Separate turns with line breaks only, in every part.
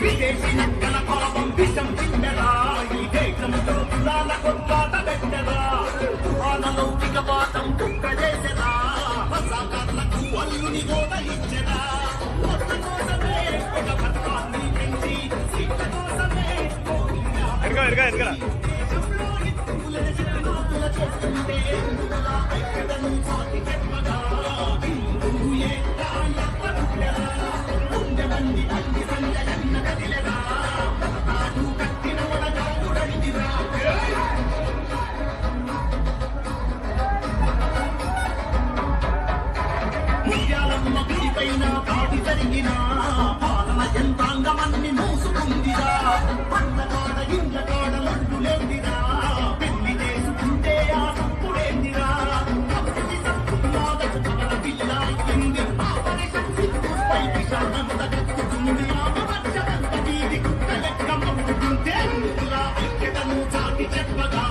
విదేశీ నక్కల పాపం విషం పిండరా ఈ దేశంతో కులాల కొట్లాట పెట్టరా అనలౌకిక వాదం కుక్క చేసరా సకాలకు అల్లుని ఎరగా ఎరగా ఎరగా ముత్యాలమ్మ గుడిపైన కాడి జరిగిన పాలన యంత్రాంగమన్ని మూసుకుందిరా. పండ్ల కాడ ఇండ్ల కాడ లడ్డులేందిరా. పెళ్ళి చేసుకుంటే ఆ తప్పుడేందిరా కప్పటి తప్పుకు మాదకు కమల పిల్ల అయ్యింది ఆపరేషన్ కక్కుతుంది వీధి కుక్క లెక్క ఐక్యతను చాటి చెప్పగా.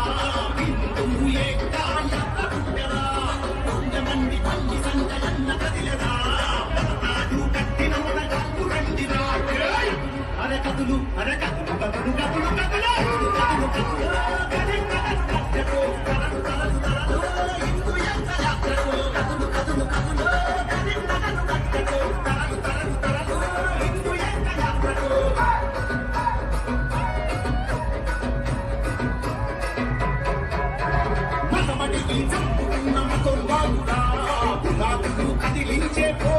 కదులు కదింగ కట్టెకు కదలు కదలు కదలు ఇందు ఎంత యాత్రకు మగమడికి చంపుకున్న మగోవాగురా పురాతులు కదిలించే పో